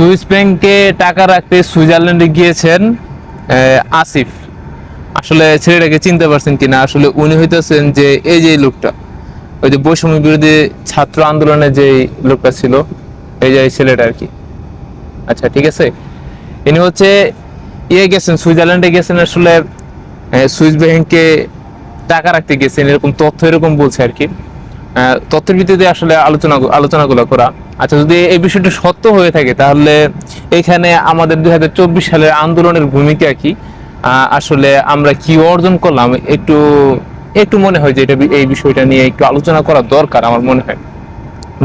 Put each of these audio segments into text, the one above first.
Swiss ব্যাংকে টাকা রাখতে সুইজারল্যান্ডে গিয়েছেন আসিফ। আসলে ছেলেটাকে চিনতে পারছেন কিনা? আসলে উনি হইতেছেন যে এই যে লোকটা, ওই যে বৈষম্য বিরোধী ছাত্র আন্দোলনে যে লোকটা ছিল, এই যে ছেলেটা আর কি। আচ্ছা ঠিক আছে? ইনি হচ্ছে ইয়ে গেছেন, সুইজারল্যান্ডে গেছেন আসলে সুইস ব্যাংকে টাকা রাখতে গেছেন, এরকম তথ্য এরকম বলছে আর কি। তথ্যের ভিত্তিতে আসলে আলোচনা আলোচনাগুলো করা। আচ্ছা যদি এই বিষয়টা সত্য হয়ে থাকে, তাহলে এখানে আমাদের দুই হাজার চব্বিশ সালের আন্দোলনের ভূমিকা কি? আসলে আমরা কি অর্জন করলাম? একটু একটু মনে হয় যে এটা এই বিষয়টা নিয়ে একটু আলোচনা করা দরকার আমার মনে হয়।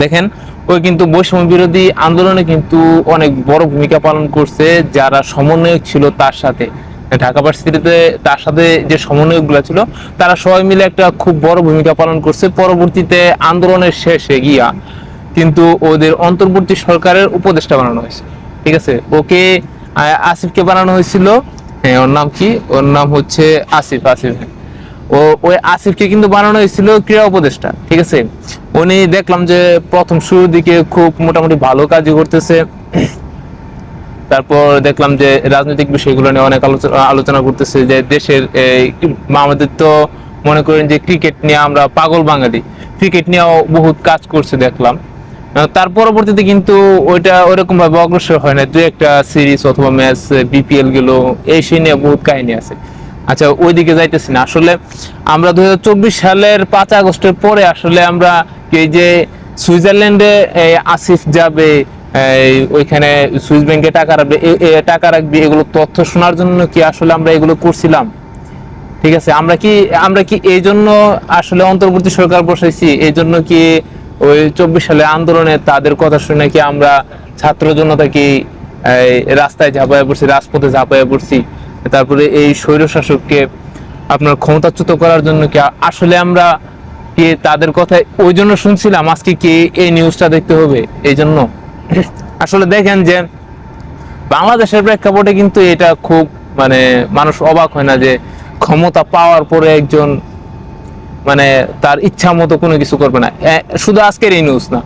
দেখেন, ওই কিন্তু বৈষম্য বিরোধী আন্দোলনে কিন্তু অনেক বড় ভূমিকা পালন করছে, যারা সমন্বয়ক ছিল তার সাথে। ঢাকা ভার্সিটিতে তার সাথে যে সমন্বয়কগুলো ছিল, তারা সবাই মিলে একটা খুব বড় ভূমিকা পালন করছে। পরবর্তীতে আন্দোলনের শেষে গিয়া কিন্তু ওদের অন্তর্বর্তী সরকারের উপদেষ্টা বানানো হয়েছে। ঠিক আছে? ওকে আসিফকে বানানো হয়েছিল। হ্যাঁ ওর নাম কি? ওর নাম হচ্ছে আসিফ আসিফ। ও, ওই আসিফকে কিন্তু বানানো হয়েছিল ক্রীড়া উপদেষ্টা। ঠিক আছে? উনি দেখলাম যে প্রথম শুরুর দিকে খুব মোটামুটি ভালো কাজই করতেছে। তারপর দেখলাম যে রাজনৈতিক বিষয়গুলো নিয়ে অনেক আলোচনা আলোচনা করতেছে যে দেশের আমাদের তো মনে করেন যে ক্রিকেট নিয়ে আমরা পাগল বাঙালি। ক্রিকেট নিয়েও বহুত কাজ করছে দেখলাম। তার পরবর্তীতে কিন্তু ওইটা ওরকম ভাবে অগ্রসর হয় না দু একটা সিরিজ অথবা ম্যাচ বিপিএল গেল, এই সেই নিয়ে বহুত কাহিনী আছে। আচ্ছা ওইদিকে যাইতেছি না। আসলে আমরা দুই হাজার চব্বিশ সালের পাঁচ আগস্টের পরে আসলে আমরা এই যে সুইজারল্যান্ডে আসিফ যাবে ওইখানে সুইস ব্যাংকে টাকা রাখবে। টাকা রাখবে, এগুলো তথ্য শোনার জন্য কি আসলে আমরা এগুলো করছিলাম? ঠিক আছে, আমরা কি আমরা কি এই জন্য আসলে অন্তর্বর্তী সরকার বসাইছি? এই জন্য কি ওই চব্বিশ সালে আন্দোলনে তাদের কথা শুনে কি আমরা ছাত্র জনতা কি রাস্তায় ঝাঁপাইয়া পড়ছি, রাজপথে ঝাঁপাইয়া পড়ছি? তারপরে এই স্বৈর শাসককে আপনার ক্ষমতাচ্যুত করার জন্য কি আসলে আমরা কি তাদের কথায় ওই জন্য শুনছিলাম? আজকে কি এই নিউজটা দেখতে হবে? এই জন্য। আসলে দেখেন যে বাংলাদেশের প্রেক্ষাপটে কিন্তু এটা খুব মানে মানুষ অবাক হয় না যে ক্ষমতা পাওয়ার পরে একজন মানে তার ইচ্ছা মতো কোনো কিছু করবে না। শুধু আজকের এই নিউজ না।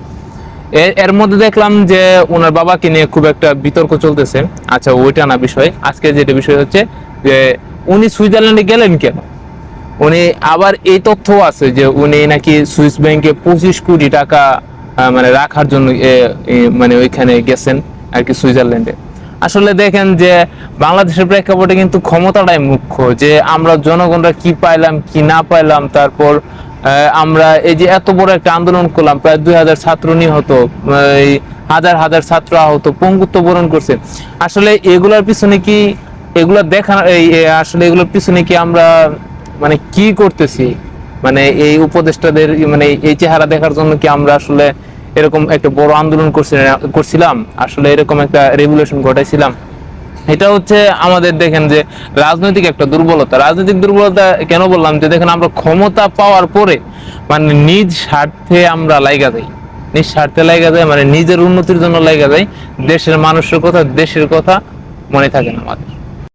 এর মধ্যে দেখলাম যে ওনার বাবাকে নিয়ে খুব একটা বিতর্ক চলতেছে। আচ্ছা ওইটা না বিষয়। আজকে যেটা বিষয় হচ্ছে যে উনি সুইজারল্যান্ডে গেলেন কেন? উনি আবার এই তথ্য আছে যে উনি নাকি সুইস ব্যাংকে পঁচিশ কোটি টাকা মানে রাখার জন্য মানে ওইখানে গেছেন আর কি সুইজারল্যান্ডে। আসলে দেখেন যে বাংলাদেশের প্রেক্ষাপটে কিন্তু ক্ষমতাটাই মুখ্য, যে আমরা জনগণরা কি পাইলাম, কি না পাইলাম, তারপর আমরা এই যে এত বড় একটা আন্দোলন করলাম, প্রায় দুই হাজার ছাত্র নিহত হাজার হাজার ছাত্র আহত, পঙ্গুত্ব বরণ করছে আসলে এগুলোর পিছনে কি, এগুলো দেখা, এই আসলে এগুলোর পিছনে কি আমরা মানে কি করতেছি? মানে এই উপদেষ্টাদের মানে এই চেহারা দেখার জন্য কি আমরা আসলে এরকম একটা বড় আন্দোলন করছি করছিলাম। আসলে এরকম একটা রেভুলেশন ঘটাইছিলাম। এটা হচ্ছে আমাদের দেখেন যে রাজনৈতিক একটা দুর্বলতা। রাজনৈতিক দুর্বলতা কেন বললাম? যে দেখেন আমরা ক্ষমতা পাওয়ার পরে মানে নিজ স্বার্থে আমরা লাইগা যাই। নিজ স্বার্থে লাইগা যায় মানে নিজের উন্নতির জন্য লাইগা যাই। দেশের মানুষের কথা, দেশের কথা মনে থাকে না আমাদের।